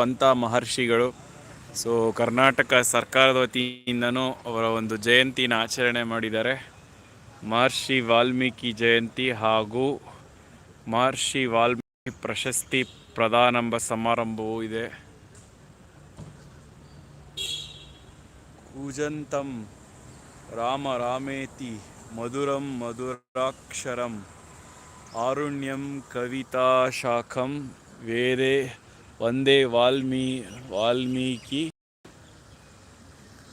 ಅಂಥ ಮಹರ್ಷಿಗಳು. ಸೊ ಕರ್ನಾಟಕ ಸರ್ಕಾರದ ವತಿಯಿಂದನೂ ಅವರ ಒಂದು ಜಯಂತಿನ ಆಚರಣೆ ಮಾಡಿದ್ದಾರೆ. ಮಹರ್ಷಿ ವಾಲ್ಮೀಕಿ ಜಯಂತಿ ಹಾಗೂ ಮಹರ್ಷಿ ವಾಲ್ಮೀಕಿ ಪ್ರಶಸ್ತಿ ಪ್ರದಾನಂಬ ಸಮಾರಂಭವೂ ಇದೆ. ಕೂಜಂತಂ ರಾಮ ರಾಮೇತಿ ಮಧುರಂ ಮಧುರಾಕ್ಷರಂ ಆರುಣ್ಯಂ ಕವಿತಾ ಶಾಖಂ ವೇದೆ ಒಂದೇ ವಾಲ್ಮೀ ವಾಲ್ಮೀಕಿ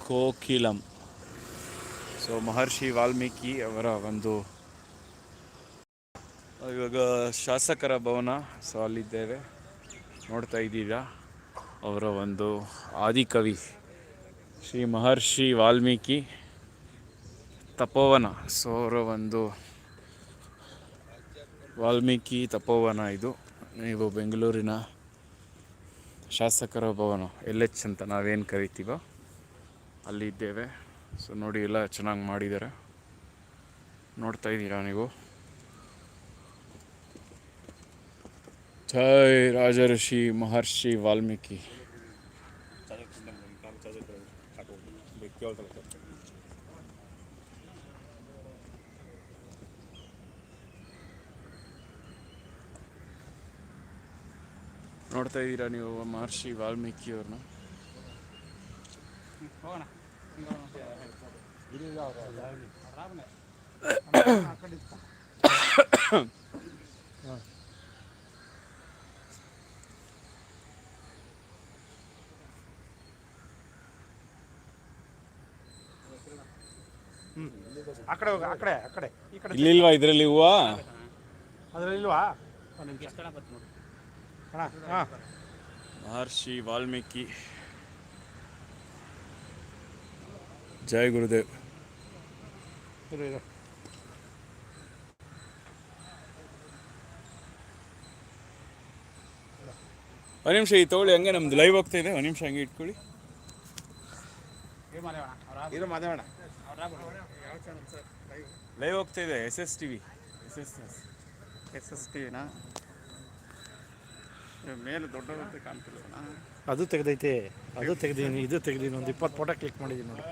ಕೋಕಿಲಂ ಸೊ ಮಹರ್ಷಿ ವಾಲ್ಮೀಕಿ ಅವರ ಒಂದು, ಇವಾಗ ಶಾಸಕರ ಭವನ ಸೊ ಅಲ್ಲಿದ್ದೇವೆ. ನೋಡ್ತಾ ಇದ್ದೀರಾ? ಅವರ ಒಂದು ಆದಿಕವಿ ಶ್ರೀ ಮಹರ್ಷಿ ವಾಲ್ಮೀಕಿ ತಪೋವನ. ಸೊ ಅವರ ಒಂದು ವಾಲ್ಮೀಕಿ ತಪೋವನ ಇದು. ನೀವು ಬೆಂಗಳೂರಿನ ಶಾಸಕರ ಭವನ ಎಲ್ ಎಚ್ ಅಂತ ನಾವೇನು ಕರಿತೀವೋ ಅಲ್ಲಿದ್ದೇವೆ ಸೊ ನೋಡಿ ಎಲ್ಲ ಚೆನ್ನಾಗಿ ಮಾಡಿದ್ದಾರೆ ನೋಡ್ತಾ ಇದ್ದೀರಾ ನೀವು? ಜೈ ರಾಜಋಷಿ ಮಹರ್ಷಿ ವಾಲ್ಮೀಕಿ. ನೋಡ್ತಾ ಇದ್ದೀರಾ ನೀವು ಮಹರ್ಷಿ ವಾಲ್ಮೀಕಿ ಅವ್ರನ್ನ? ಆ ಕಡೆ ಹೋಗಿ ಆ ಕಡೆ ಆ ಕಡೆ. ಈ ಕಡೆ ಇಲ್ಲಿಲ್ವಾ ಇದರಲ್ಲಿ ಹೂವಾ? ಅದ್ರಲ್ಲಿ ಇಲ್ವಾ? ಮಹರ್ಷಿ ವಾಲ್ಮೀಕಿ. ಜೈ ಗುರುದೇವ್. ಒಂದು ನಿಮಿಷ ಈ ತಗೊಳ್ಳಿ ಹಂಗೆ ನಮ್ದು ಲೈವ್ ಹೋಗ್ತಾ ಇದೆ. ಒಂದು ನಿಮಿಷ ಹಂಗೆ ಇಟ್ಕೊಳ್ಳಿ. ಲೈವ್ ಹೋಗ್ತಾ ಇದೆ S S T V S S S S S ಟಿವಿನ ಮೇಲೆ ದೊಡ್ಡದಂತೆ ಕಾಣ್ತಿಲ್ಲ. ಅದು ತೆಗ್ದೈತೆ ಅದು ತೆಗ್ದೀನಿ ಇದು ತೆಗ್ದೀನಿ ಒಂದು ಇಪ್ಪತ್ತು ಫೋಟೋ ಕ್ಲಿಕ್ ಮಾಡಿದ್ದೀನಿ ನೋಡಿ.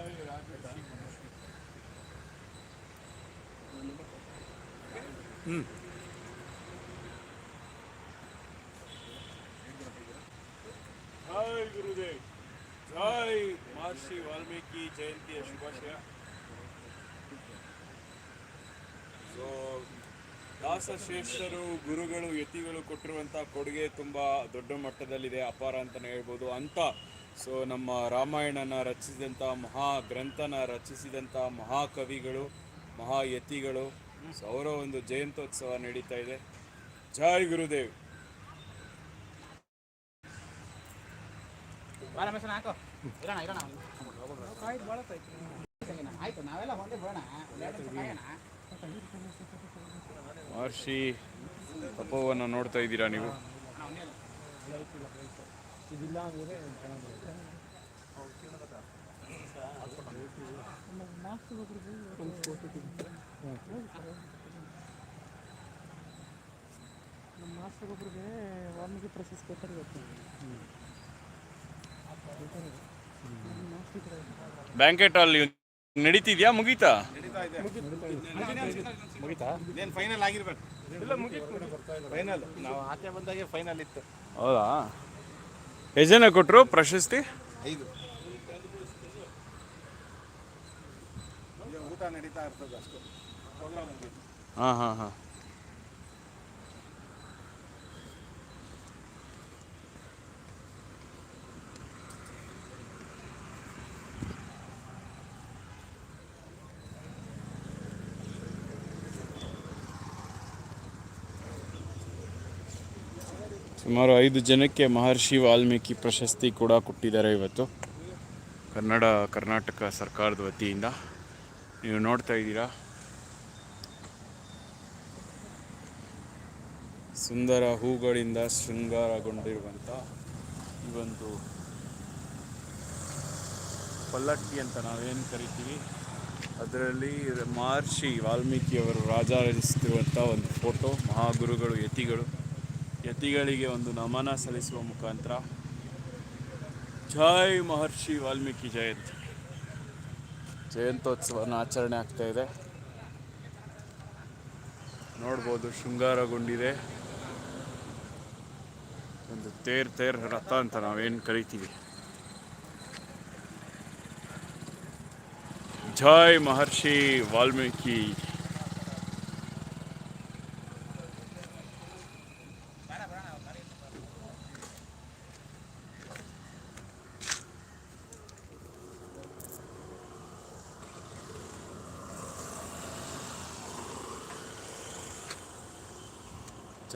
ಹ್ಞೂ ಜೈ ಗುರುದೇವ್ ಜೈ ಮಹರ್ಷಿ ವಾಲ್ಮೀಕಿ ಜಯಂತಿಯ ಶುಭಾಶಯ. ಸೊ ದಾಸಶ್ರೇಷ್ಠರು, ಗುರುಗಳು, ಯತಿಗಳು ಕೊಟ್ಟಿರುವಂಥ ಕೊಡುಗೆ ತುಂಬ ದೊಡ್ಡ ಮಟ್ಟದಲ್ಲಿದೆ, ಅಪಾರ ಅಂತಲೇ ಹೇಳ್ಬೋದು. ಅಂತ ಸೊ ನಮ್ಮ ರಾಮಾಯಣನ ರಚಿಸಿದಂಥ ಮಹಾ ಗ್ರಂಥನ ರಚಿಸಿದಂಥ ಮಹಾಕವಿಗಳು ಮಹಾಯತಿಗಳು ಸೊ ಅವರ ಒಂದು ಜಯಂತ್ಯೋತ್ಸವ ನಡೀತಾ ಇದೆ. ಜೈ ಗುರುದೇವ್. ಆಯ್ತು ನಾವೆಲ್ಲ ಮಹರ್ಷಿ ತಪೋವನ್ನು ನೋಡ್ತಾ ಇದ್ದೀರಾ ನೀವು? ನಮ್ಮ ಮಾಸ್ಟರ್ ಒಬ್ರಿಗೆ ವಾಲ್ಮೀಕಿ ಬ್ಯಾಂಕೆಟ್ ಅಲ್ಲಿ ನಡೀತಿದ್ಯಾ ಮುಗೀತಾ? ಮುಗಿತಾ? ಏನು ಫೈನಲ್ ಆಗಿರ್ಬೇಕು. ಇಲ್ಲ ಫೈನಲ್ ನಾವು ಆಚೆ ಬಂದಾಗೆ ಫೈನಲ್ ಇತ್ತು. ಹೌದಾ? ಎಷ್ಟು ಜನ ಕೊಟ್ಟರು ಪ್ರಶಸ್ತಿ? ಐದು. ಊಟ ನಡೀತಾ ಇರ್ತದೆ ಅಷ್ಟು. ಹಾಂ ಹಾಂ ಹಾಂ. ಸುಮಾರು ಐದು ಜನಕ್ಕೆ ಮಹರ್ಷಿ ವಾಲ್ಮೀಕಿ ಪ್ರಶಸ್ತಿ ಕೂಡ ಕೊಟ್ಟಿದ್ದಾರೆ ಇವತ್ತು. ಕನ್ನಡ, ಕರ್ನಾಟಕ ಸರ್ಕಾರದ ವತಿಯಿಂದ. ನೀವು ನೋಡ್ತಾ ಇದ್ದೀರಾ? ಸುಂದರ ಹೂಗಳಿಂದ ಶೃಂಗಾರಗೊಂಡಿರುವಂಥ ಈ ಒಂದು ಪಲ್ಲಕ್ಕಿ ಅಂತ ನಾವೇನು ಕರಿತೀವಿ? ಅದರಲ್ಲಿ ಮಹರ್ಷಿ ವಾಲ್ಮೀಕಿಯವರು ರಾಜಾರಿಸುತ್ತಿರುವಂಥ ಒಂದು ಫೋಟೋ, ಮಹಾಗುರುಗಳು, ಯತಿಗಳು. ಯತಿಗಳಿಗೆ ಒಂದು ನಮನ ಸಲ್ಲಿಸುವ ಮುಖಾಂತರ. ಜೈ ಮಹರ್ಷಿ ವಾಲ್ಮೀಕಿ ಜಯಂತಿ. ಜಯಂತೋತ್ಸವನ ಆಚರಣೆ ಆಗ್ತಾ ಇದೆ. ನೋಡ್ಬೋದು ಶೃಂಗಾರಗೊಂಡಿದೆ. ಒಂದು ತೇರ್ ತೇರ್ ರಥ ಅಂತ ನಾವೇನು ಕರಿತೀವಿ. ಜೈ ಮಹರ್ಷಿ ವಾಲ್ಮೀಕಿ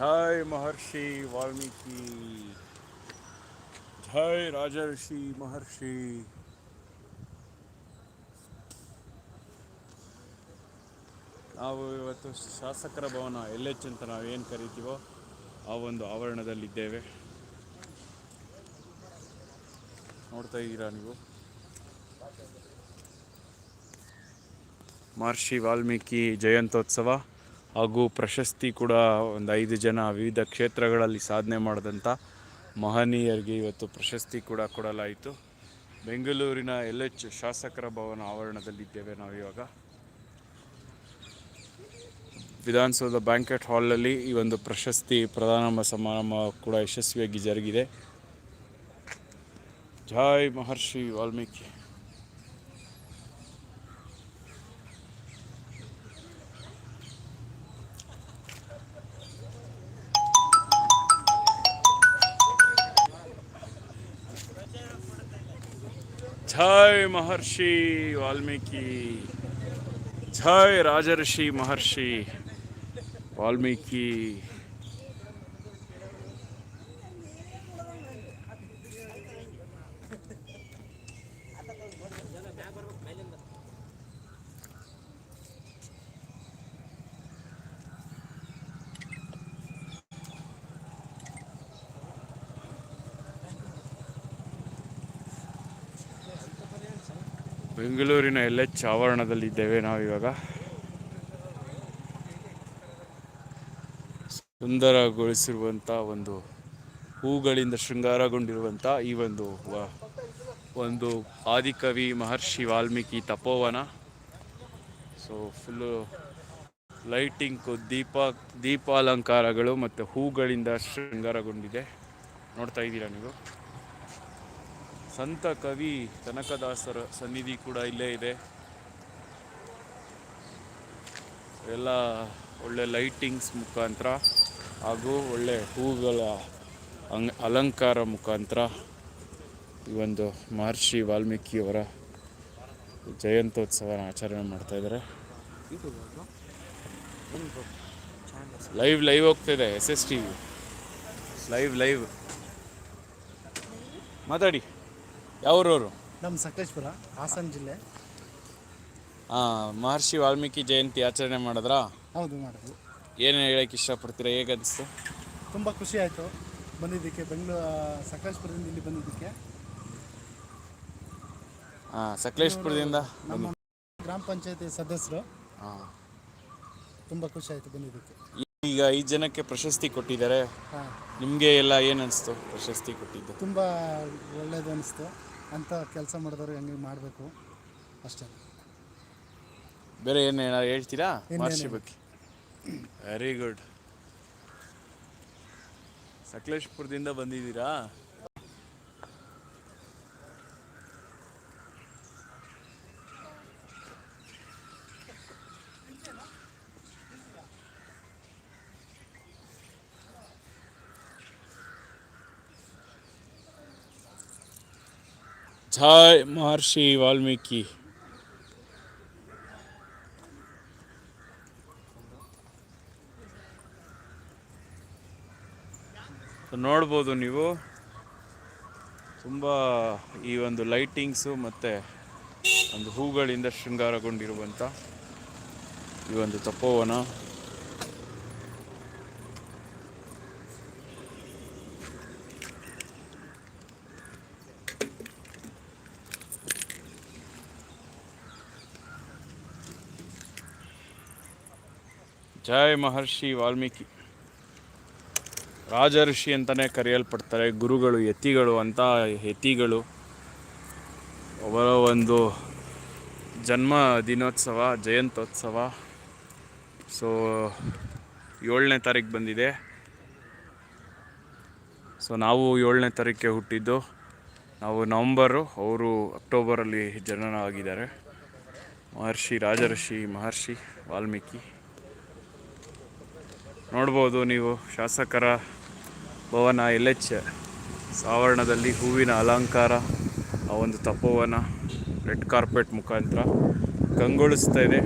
ಜೈ ಮಹರ್ಷಿ ವಾಲ್ಮೀಕಿ ಹಾಯ್ ರಾಜರ್ಷಿ ಮಹರ್ಷಿ ನಾವು ಇವತ್ತು ಶಾಸಕರ ಭವನ ಎಲ್ ಎಚ್ ಅಂತ ನಾವೇನು ಕರಿತೀವೋ ಆ ಒಂದು ಆವರಣದಲ್ಲಿದ್ದೇವೆ. ನೋಡ್ತಾ ಇದ್ದೀರಾ ನೀವು? ಮಹರ್ಷಿ ವಾಲ್ಮೀಕಿ ಜಯಂತ್ಯೋತ್ಸವ. ಹಾಗೂ ಪ್ರಶಸ್ತಿ ಕೂಡ ಒಂದು ಐದು ಜನ ವಿವಿಧ ಕ್ಷೇತ್ರಗಳಲ್ಲಿ ಸಾಧನೆ ಮಾಡಿದಂಥ ಮಹನೀಯರಿಗೆ ಇವತ್ತು ಪ್ರಶಸ್ತಿ ಕೂಡ ಕೊಡಲಾಯಿತು. ಬೆಂಗಳೂರಿನ ಎಲ್ ಎಚ್ ಶಾಸಕರ ಭವನ ಆವರಣದಲ್ಲಿದ್ದೇವೆ ನಾವಿವಾಗ ವಿಧಾನಸೌಧ ಬ್ಯಾಂಕೆಟ್ ಹಾಲ್ನಲ್ಲಿ ಈ ಒಂದು ಪ್ರಶಸ್ತಿ ಪ್ರದಾನ ಸಮಾರಂಭ ಕೂಡ ಯಶಸ್ವಿಯಾಗಿ ಜರುಗಿದೆ. ಜೈ ಮಹರ್ಷಿ ವಾಲ್ಮೀಕಿ. ಜೈ ಮಹರ್ಷಿ ವಾಲ್ಮೀಕಿ ಜೈ ರಾಜರ್ಷಿ ಮಹರ್ಷಿ ವಾಲ್ಮೀಕಿ ಬೆಂಗಳೂರಿನ ಎಲ್ ಎಚ್ ಆವರಣದಲ್ಲಿದ್ದೇವೆ ನಾವಿವಾಗ. ಸುಂದರಗೊಳಿಸಿರುವಂಥ ಒಂದು ಹೂಗಳಿಂದ ಶೃಂಗಾರಗೊಂಡಿರುವಂಥ ಈ ಒಂದು ಒಂದು ಆದಿಕವಿ ಮಹರ್ಷಿ ವಾಲ್ಮೀಕಿ ತಪೋವನ. ಸೊ ಫುಲ್ಲು ಲೈಟಿಂಗ್ ದೀಪ, ದೀಪಾಲಂಕಾರಗಳು ಮತ್ತು ಹೂಗಳಿಂದ ಶೃಂಗಾರಗೊಂಡಿದೆ. ನೋಡ್ತಾ ಇದ್ದೀರಾ ನೀವು? ಸಂತ ಕವಿ ಕನಕದಾಸರ ಸನ್ನಿಧಿ ಕೂಡ ಇಲ್ಲೇ ಇದೆ. ಎಲ್ಲ ಒಳ್ಳೆ ಲೈಟಿಂಗ್ಸ್ ಮುಖಾಂತರ ಹಾಗೂ ಒಳ್ಳೆ ಹೂಗಳ ಅಂಗ್ ಅಲಂಕಾರ ಮುಖಾಂತರ ಈ ಒಂದು ಮಹರ್ಷಿ ವಾಲ್ಮೀಕಿಯವರ ಜಯಂತ್ಯೋತ್ಸವನ ಆಚರಣೆ ಮಾಡ್ತಾ ಇದ್ದಾರೆ. ಲೈವ್ ಲೈವ್ ಹೋಗ್ತಿದೆ S S T live live. ಮಾತಾಡಿ. ಯಾವ್ರವರು ನಮ್ಮ ಸಕಲೇಶ್ಪುರ ಹಾಸನ ಜಿಲ್ಲೆ. ಹಾಂ ಮಹರ್ಷಿ ವಾಲ್ಮೀಕಿ ಜಯಂತಿ ಆಚರಣೆ ಮಾಡಿದ್ರಾ? ಹೌದು ಮಾಡಿದ್ವಿ. ಏನು ಹೇಳಕ್ಕೆ ಇಷ್ಟಪಡ್ತೀರಾ? ಹೇಗೆ ಅನಿಸ್ತು? ತುಂಬ ಖುಷಿ ಆಯಿತು ಬಂದಿದ್ದಕ್ಕೆ ಬೆಂಗಳೂರು ಸಕಲೇಶ್ಪುರದಿಂದ ಇಲ್ಲಿ ಬಂದಿದ್ದಕ್ಕೆ. ಹಾಂ ಸಕಲೇಶ್ಪುರದಿಂದ ನಮ್ಮ ಗ್ರಾಮ ಪಂಚಾಯತಿ ಸದಸ್ಯರು. ಹಾಂ ತುಂಬ ಖುಷಿ ಆಯಿತು ಬಂದಿದ್ದಕ್ಕೆ. ಈಗ ಐದು ಜನಕ್ಕೆ ಪ್ರಶಸ್ತಿ ಕೊಟ್ಟಿದ್ದಾರೆ. ಹಾಂ. ನಿಮಗೆ ಎಲ್ಲ ಏನು ಅನಿಸ್ತು ಪ್ರಶಸ್ತಿ ಕೊಟ್ಟಿದ್ದು? ತುಂಬ ಒಳ್ಳೇದು ಅನಿಸ್ತು. ಅಂಥ ಕೆಲಸ ಮಾಡಿದವ್ರು ಹೆಂಗೆ ಮಾಡಬೇಕು? ಅಷ್ಟೇ. ಬೇರೆ ಏನು ಏನಾದ್ರು ಹೇಳ್ತೀರಾ. ಮಹರ್ಷಿ ಬಗ್ಗೆ. ವೆರಿ ಗುಡ್ ಸಕಲೇಶ್ಪುರದಿಂದ ಬಂದಿದ್ದೀರಾ? ಜೈ ಮಹರ್ಷಿ ವಾಲ್ಮೀಕಿ. ನೋಡ್ಬೋದು ನೀವು. ತುಂಬ ಈ ಒಂದು ಲೈಟಿಂಗ್ಸು ಮತ್ತು ಒಂದು ಹೂಗಳಿಂದ ಶೃಂಗಾರಗೊಂಡಿರುವಂಥ ಈ ಒಂದು ತಪೋವನ. ಜೈ ಮಹರ್ಷಿ ವಾಲ್ಮೀಕಿ. ರಾಜಋಷಿ ಅಂತಲೇ ಕರೆಯಲ್ಪಡ್ತಾರೆ, ಗುರುಗಳು, ಯತಿಗಳು ಅಂತ ಯತಿಗಳು. ಅವರ ಒಂದು ಜನ್ಮ ದಿನೋತ್ಸವ, ಜಯಂತ್ಯೋತ್ಸವ. ಸೊ ಏಳನೇ ತಾರೀಕು ಬಂದಿದೆ. ಸೊ ನಾವು ಏಳನೇ ತಾರೀಕಿಗೆ ಹುಟ್ಟಿದ್ದು, ನಾವು ನವಂಬರು, ಅವರು ಅಕ್ಟೋಬರಲ್ಲಿ ಜನನ ಆಗಿದ್ದಾರೆ ಮಹರ್ಷಿ ರಾಜಋಷಿ ಮಹರ್ಷಿ ವಾಲ್ಮೀಕಿ. ನೋಡ್ಬೋದು ನೀವು ಶಾಸಕರ ಭವನ ಎಲ್ ಎಚ್ ಆವರಣದಲ್ಲಿ ಹೂವಿನ ಅಲಂಕಾರ, ಆ ಒಂದು ತಪೋವನ, ರೆಡ್ ಕಾರ್ಪೆಟ್ ಮುಖಾಂತರ ಕಂಗೊಳಿಸ್ತಾ ಇದೆ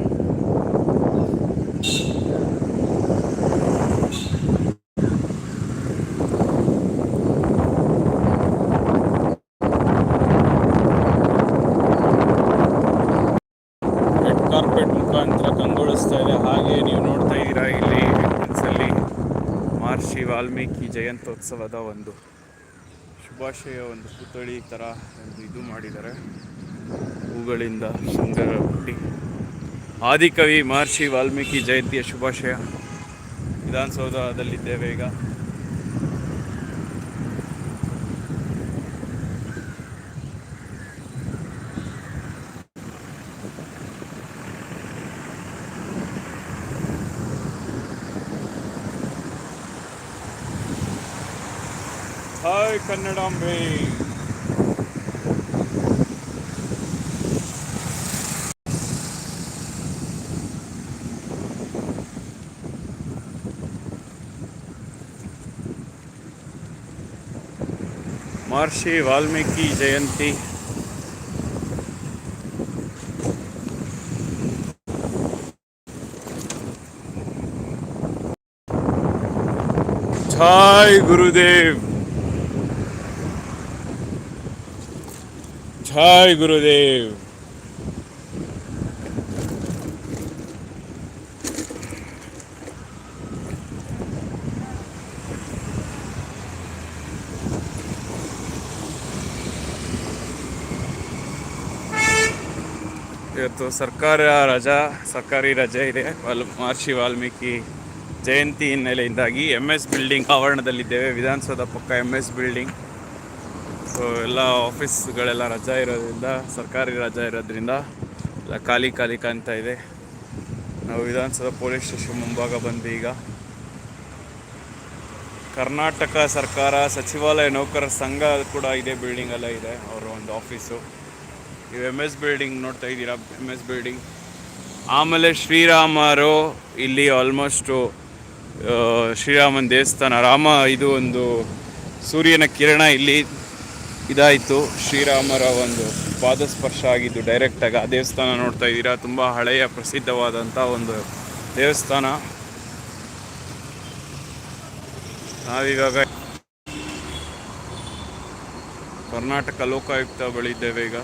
ರೆಡ್ ಕಾರ್ಪೆಟ್ ಮುಖಾಂತರ ಕಂಗೊಳಿಸ್ತಾ ಇದೆ ಹಾಗೆ ನೀವು ನೋಡ್ತಾ ಇದ್ದೀರಾ ಇಲ್ಲಿ ಎಂಟ್ರೆನ್ಸಲ್ಲಿ ಮಹರ್ಷಿ ವಾಲ್ಮೀಕಿ ಜಯಂತ್ಯೋತ್ಸವದ ಒಂದು ಶುಭಾಶಯ, ಒಂದು ಪುತ್ಥಳಿ ಥರ ಒಂದು ಇದು ಮಾಡಿದ್ದಾರೆ. ಹೂಗಳಿಂದ ಸುಂದರ ಹುಟ್ಟಿ. ಆದಿಕವಿ ಮಹರ್ಷಿ ವಾಲ್ಮೀಕಿ ಜಯಂತಿಯ ಶುಭಾಶಯ. ವಿಧಾನಸೌಧದಲ್ಲಿದ್ದೇವೆ ಈಗ. ಹಾಯ್ ಕನ್ನಡಾಂಬೆ ಮಹರ್ಷಿ ವಾಲ್ಮೀಕಿ ಜಯಂತಿ ಜೈ ಗುರುದೇವ್ ಜೈ ಗುರುದೇವ್ ಇವತ್ತು ಸರ್ಕಾರ ರಜಾ, ಸರ್ಕಾರಿ ರಜೆ ಇದೆ. ವಾಲ್, ಮಹರ್ಷಿ ವಾಲ್ಮೀಕಿ ಜಯಂತಿ ಹಿನ್ನೆಲೆಯಿಂದಾಗಿ ಎಂ ಎಸ್ ಬಿಲ್ಡಿಂಗ್ ಆವರಣದಲ್ಲಿದ್ದೇವೆ. ವಿಧಾನಸೌಧ ಪಕ್ಕ ಎಂ ಎಸ್ ಬಿಲ್ಡಿಂಗ್ ಸೊ ಎಲ್ಲ ಆಫೀಸ್ಗಳೆಲ್ಲ ರಜಾ ಇರೋದ್ರಿಂದ, ಸರ್ಕಾರಿ ರಜಾ ಇರೋದ್ರಿಂದ ಎಲ್ಲ ಖಾಲಿ ಖಾಲಿ ಕಾಣ್ತಾ ಇದೆ. ನಾವು ವಿಧಾನಸೌಧ ಪೊಲೀಸ್ ಸ್ಟೇಷನ್ ಮುಂಭಾಗ ಬಂದು ಈಗ. ಕರ್ನಾಟಕ ಸರ್ಕಾರ, ಸಚಿವಾಲಯ ನೌಕರರ ಸಂಘ ಕೂಡ ಇದೆ ಬಿಲ್ಡಿಂಗ್ ಎಲ್ಲ ಇದೆ, ಅವರ ಒಂದು ಆಫೀಸು ನೀವು ಎಂ ಎಸ್ ಬಿಲ್ಡಿಂಗ್ ನೋಡ್ತಾ ಇದ್ದೀರಾ? ಎಂ ಎಸ್ ಬಿಲ್ಡಿಂಗ್ ಆಮೇಲೆ ಶ್ರೀರಾಮರು ಇಲ್ಲಿ ಆಲ್ಮೋಸ್ಟು ಶ್ರೀರಾಮನ ದೇವಸ್ಥಾನ, ರಾಮ ಇದು ಒಂದು ಸೂರ್ಯನ ಕಿರಣ ಇಲ್ಲಿ. ಇದಾಯಿತು. ಶ್ರೀರಾಮರ ಒಂದು ಪಾದಸ್ಪರ್ಶ ಆಗಿದ್ದು ಡೈರೆಕ್ಟಾಗಿ ಆ ದೇವಸ್ಥಾನ ನೋಡ್ತಾ ಇದ್ದೀರಾ. ತುಂಬ ಹಳೆಯ ಪ್ರಸಿದ್ಧವಾದಂಥ ಒಂದು ದೇವಸ್ಥಾನ. ನಾವಿವಾಗ ಕರ್ನಾಟಕ ಲೋಕಾಯುಕ್ತ ಬಳಿ ಇದ್ದೇವೆ ಈಗ.